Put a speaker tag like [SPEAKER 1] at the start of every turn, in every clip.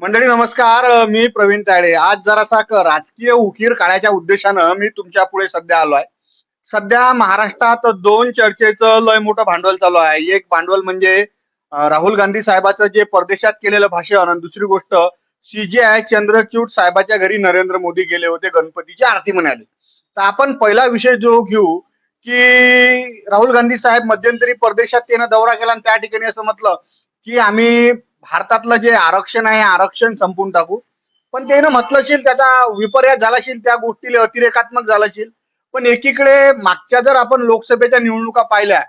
[SPEAKER 1] मंडळी नमस्कार. मी प्रवीण तायडे. आज जरासा राजकीय उकीर काढायच्या उद्देशानं मी तुमच्यापुढे सध्या आलो आहे. सध्या महाराष्ट्रात दोन चर्चेचं लय मोठं भांडवल चालू आहे. एक भांडवल म्हणजे राहुल गांधी साहेबाचं जे परदेशात केलेलं भाषण आणि दुसरी गोष्ट सीजीआय चंद्रचूड साहेबाच्या घरी नरेंद्र मोदी गेले होते गणपतीची आरती म्हणाले. तर आपण पहिला विषय जो घेऊ की राहुल गांधी साहेब मध्यंतरी परदेशात त्यानं दौरा केला आणि त्या ठिकाणी असं म्हटलं की आम्ही भारतातलं जे आरक्षण आहे आरक्षण संपून टाकू. पण ते ना म्हटलंशील त्याचा विपर्यास झालाशील त्या गोष्टीला अतिरेकात्मक झालाशील. पण एकीकडे मागच्या जर आपण लोकसभेच्या निवडणुका पाहिल्या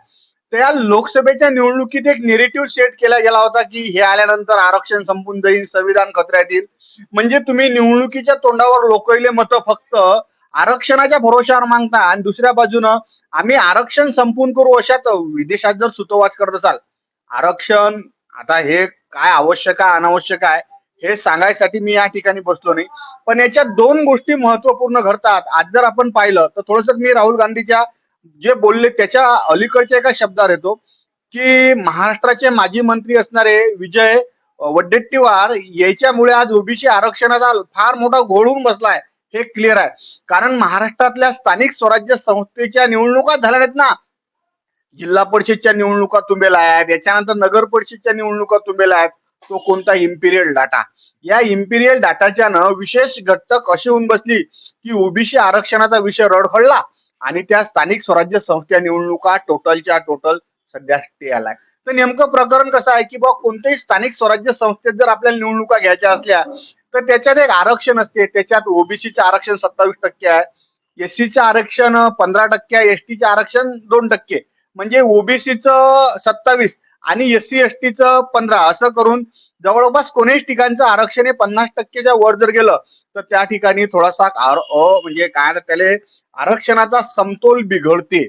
[SPEAKER 1] त्या लोकसभेच्या निवडणुकीत एक निरेटिव्ह सेट केला गेला होता की हे आल्यानंतर आरक्षण संपून जाईल संविधान खतऱ्यात येईल. म्हणजे तुम्ही निवडणुकीच्या तोंडावर लोकले मतं फक्त आरक्षणाच्या भरोशावर मागता आणि दुसऱ्या बाजूनं आम्ही आरक्षण संपून करू अशात विदेशात जर सुतोवाच करत असाल आरक्षण आता हे काय आवश्यक आहे अनावश्यक आहे हे सांगायसाठी मी या ठिकाणी बसलो नाही. पण याच्यात दोन गोष्टी महत्त्वपूर्ण घडतात. आज जर आपण पाहिलं तर थोडस मी राहुल गांधीच्या जे बोलले त्याच्या अलीकडच्या एका शब्दावर येतो की महाराष्ट्राचे माजी मंत्री असणारे विजय वड्डेट्टीवार याच्यामुळे आज ओबीसी आरक्षणाचा फार मोठा घोळून बसलाय. हे क्लिअर आहे. कारण महाराष्ट्रातल्या स्थानिक स्वराज्य संस्थेच्या निवडणुका झाल्या नाहीत ना. जिल्हा परिषदच्या निवडणुका तुंबेला आहेत याच्यानंतर नगर परिषदच्या निवडणुका तुंबेला आहेत तो कोणता इम्पिरियल डाटा या इम्पिरियल डाटाच्या विशेष घटक अशी होऊन बसली की ओबीसी आरक्षणाचा विषय रडखडला आणि त्या स्थानिक स्वराज्य संस्था निवडणुका टोटलच्या टोटल सध्या ते आलाय. तर नेमकं प्रकरण कसं आहे की बा कोणत्याही स्थानिक स्वराज्य संस्थेत जर आपल्याला निवडणुका घ्यायच्या असल्या तर त्याच्यात एक आरक्षण असते त्याच्यात ओबीसीचे आरक्षण सत्तावीस टक्के आहे एससीचं आरक्षण पंधरा टक्के आहे एसटीचे आरक्षण दोन टक्के म्हणजे ओबीसीचं सत्तावीस आणि एस सी एस टीचं पंधरा असं करून जवळपास कोणीच ठिकाणचं आरक्षण हे पन्नास टक्केच्या वर जर गेलं तर त्या ठिकाणी थोडासा अ म्हणजे काय त्याला आरक्षणाचा समतोल बिघडते.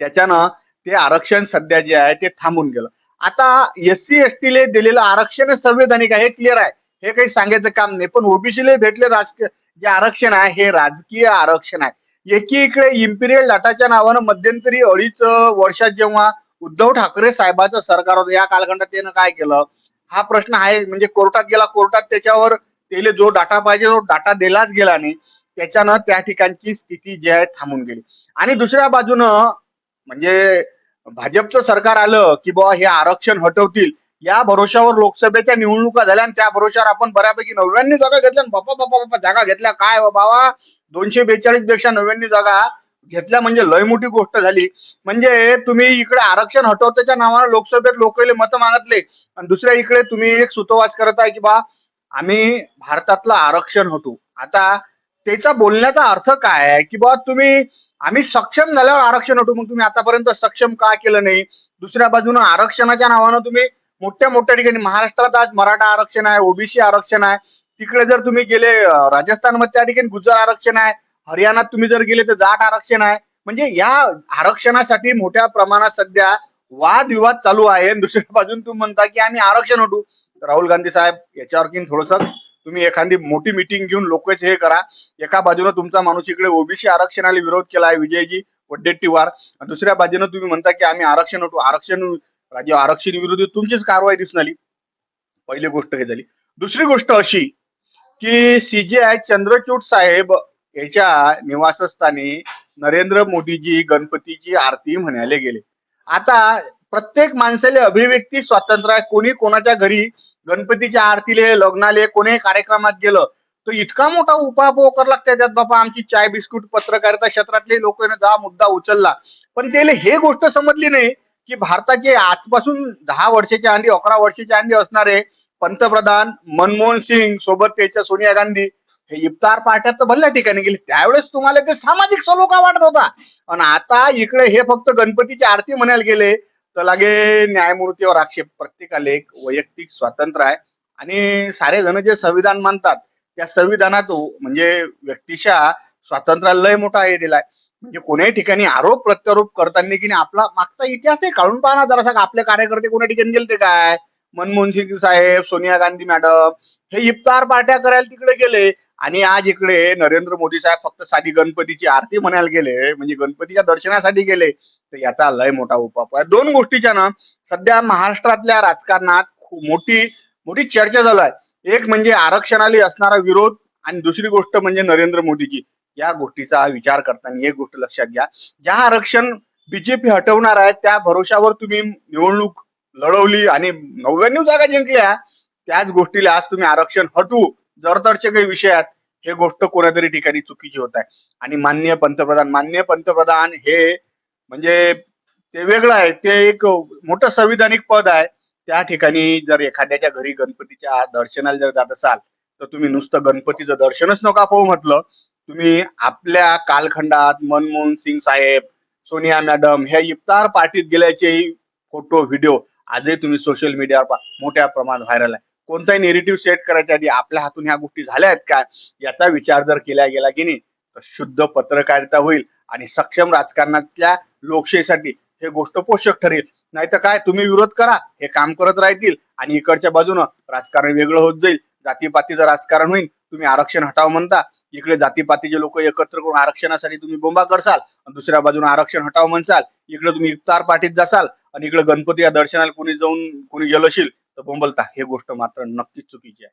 [SPEAKER 1] त्याच्यानं ते आरक्षण सध्या जे आहे ते थांबून गेलं. आता एस सी एस टीले दिलेलं आरक्षण हे संवैधानिक आहे हे क्लिअर आहे. हे काही सांगायचं काम नाही पण ओबीसीले भेटले राजकीय जे आरक्षण आहे हे राजकीय आरक्षण आहे. एकीकडे इम्पिरियल डाटाच्या नावानं मध्यंतरी अडीच वर्षात जेव्हा उद्धव ठाकरे साहेबाचं सरकार होतं या कालखंडात त्यानं काय केलं? हा प्रश्न आहे म्हणजे कोर्टात गेला कोर्टात त्याच्यावर त्याला जो डाटा पाहिजे तो डाटा दिलाच गेला नाही. त्याच्यानं त्या ठिकाणची स्थिती जी आहे थांबून गेली. आणि दुसऱ्या बाजूनं म्हणजे भाजपचं सरकार आलं की बुवा हे आरक्षण हटवतील या भरोशावर लोकसभेच्या निवडणुका झाल्या आणि त्या भरोशावर आपण बऱ्यापैकी नव्याण्णव जागा घेतल्या बापा बापा बापा जागा घेतल्या. काय हो बाबा? दोनशे बेचाळीसपेक्षा नव्याण्णव जागा घेतल्या म्हणजे लय मोठी गोष्ट झाली. म्हणजे तुम्ही इकडे आरक्षण हटवण्याच्या नावानं लोकसभेत लोकले मतं मागितले. आणि दुसऱ्या इकडे तुम्ही एक सुतोवाच करत आहे की बा आम्ही भारतातलं आरक्षण हटू आता त्याचा बोलण्याचा अर्थ काय आहे की बा तुम्ही आम्ही सक्षम झाल्यावर आरक्षण हटू मग तुम्ही आतापर्यंत सक्षम का केलं नाही? दुसऱ्या बाजूनं आरक्षणाच्या नावानं तुम्ही मोठ्या मोठ्या ठिकाणी महाराष्ट्रात आज मराठा आरक्षण आहे ओबीसी आरक्षण आहे. तिकडे जर तुम्ही गेले राजस्थान राजस्थानमध्ये त्या ठिकाणी गुजर आरक्षण आहे हरियाणात तुम्ही जर गेले तर जाट आरक्षण आहे. म्हणजे या आरक्षणासाठी मोठ्या प्रमाणात सध्या वादविवाद चालू आहे. दुसऱ्या बाजून तुम्ही म्हणता की आम्ही आरक्षण उठू राहुल गांधी साहेब याच्यावरती थोडस तुम्ही एखादी मोठी मिटिंग घेऊन लोकच हे करा. एका बाजूने तुमचा माणूस इकडे ओबीसी आरक्षणाला विरोध केला आहे विजयजी वड्डेट्टीवार दुसऱ्या बाजूने तुम्ही म्हणता की आम्ही आरक्षण उठू आरक्षण राज्य आरक्षण विरोधी तुमचीच कारवाई दिसून आली. पहिली गोष्ट हे झाली. दुसरी गोष्ट अशी की सीजीआय चंद्रचूड साहेब याच्या निवासस्थानी नरेंद्र मोदीजी गणपतीची आरती म्हणायला गेले. आता प्रत्येक माणसाला अभिव्यक्ती स्वातंत्र्य आहे कोणी कोणाच्या घरी गणपतीच्या आरतीले लग्नाले कोणी कार्यक्रमात गेलं तर इतका मोठा उपापोह करला त्याच्यात बाबा. आमची चाय बिस्कुट पत्रकारिता क्षेत्रातले लोक जा मुद्दा उचलला. पण त्याला हे गोष्ट समजली नाही की भारताचे आजपासून दहा वर्षाच्या अंडी अकरा वर्षाच्या अंडी असणारे पंतप्रधान मनमोहन सिंग सोबत त्याच्या सोनिया गांधी हे इफ्तार पार्ट्यात तर भरल्या ठिकाणी गेले. त्यावेळेस तुम्हाला ते सामाजिक सलोखा वाटत होता. आणि आता इकडे हे फक्त गणपतीची आरती म्हणायला गेले तर लागे न्यायमूर्तीवर आक्षेप. प्रत्येकाला एक वैयक्तिक स्वातंत्र्य आहे. आणि सारे जण जे संविधान मानतात त्या संविधानात म्हणजे व्यक्तीच्या स्वातंत्र्याला लय मोठा हे दिलाय. म्हणजे कोण्याही ठिकाणी आरोप प्रत्यारोप करताना की नाही आपला मागचा इतिहासही काढून पाहा जरासा आपले कार्यकर्ते कोण्या ठिकाणी गेलते काय? मनमोहन सिंग साहेब सोनिया गांधी मॅडम हे इफ्तार पार्ट्या करायला तिकडे गेले. आणि आज इकडे नरेंद्र मोदी साहेब फक्त साधी गणपतीची आरती म्हणायला गेले म्हणजे गणपतीच्या दर्शनासाठी गेले. तर याचा लय मोठा उपाप आहे. दोन गोष्टीच्या ना सध्या महाराष्ट्रातल्या राजकारणात मोठी मोठी चर्चा चालू आहे. एक म्हणजे आरक्षणाला असणारा विरोध आणि दुसरी गोष्ट म्हणजे नरेंद्र मोदीजी. या गोष्टीचा विचार करताना एक गोष्ट लक्षात घ्या. ज्या आरक्षण बीजेपी हटवणार आहे त्या भरोशावर तुम्ही निवडणूक लढवली आणि नव्याण्णव जागा जिंकल्या त्याच गोष्टीला आज तुम्ही आरक्षण हटवू जरतरचे काही विषयात हे गोष्ट कोणातरी ठिकाणी चुकीची होत आहे. आणि माननीय पंतप्रधान माननीय पंतप्रधान हे म्हणजे ते वेगळं आहे ते एक मोठं संविधानिक पद आहे. त्या ठिकाणी जर एखाद्याच्या घरी गणपतीच्या दर्शनाला जर जात असाल तर तुम्ही नुसतं गणपतीचं दर्शनच नका पाहू म्हटलं. तुम्ही आपल्या कालखंडात मनमोहन सिंग साहेब सोनिया मॅडम ह्या इफ्तार पार्टीत गेल्याचे फोटो व्हिडिओ आजही तुम्ही सोशल मीडियावर मोठ्या प्रमाणात व्हायरल आहे. कोणताही नेरेटिव्ह सेट करायच्या आधी आपल्या हातून ह्या गोष्टी झाल्या आहेत का? याचा विचार जर केला गेला की नाही तर शुद्ध पत्रकारिता होईल आणि सक्षम राजकारणातल्या लोकशाहीसाठी हे गोष्ट पोषक ठरेल. नाहीतर काय तुम्ही विरोध करा हे काम करत राहतील आणि इकडच्या बाजूनं राजकारण वेगळं होत जाईल. जातीपातीचं राजकारण होईल. तुम्ही आरक्षण हटाव म्हणता. इकडे जातीपातीचे लोक एकत्र करून आरक्षणासाठी तुम्ही बोंबा करसाल आणि दुसऱ्या बाजूने आरक्षण हटाव म्हणसाल. इकडे तुम्ही इफ्तार पाठीत जासाल. आणि इकडे गणपती या दर्शनाला कोणी जाऊन कोणी असेल तर बोंबलता. हे गोष्ट मात्र नक्कीच चुकीची आहे.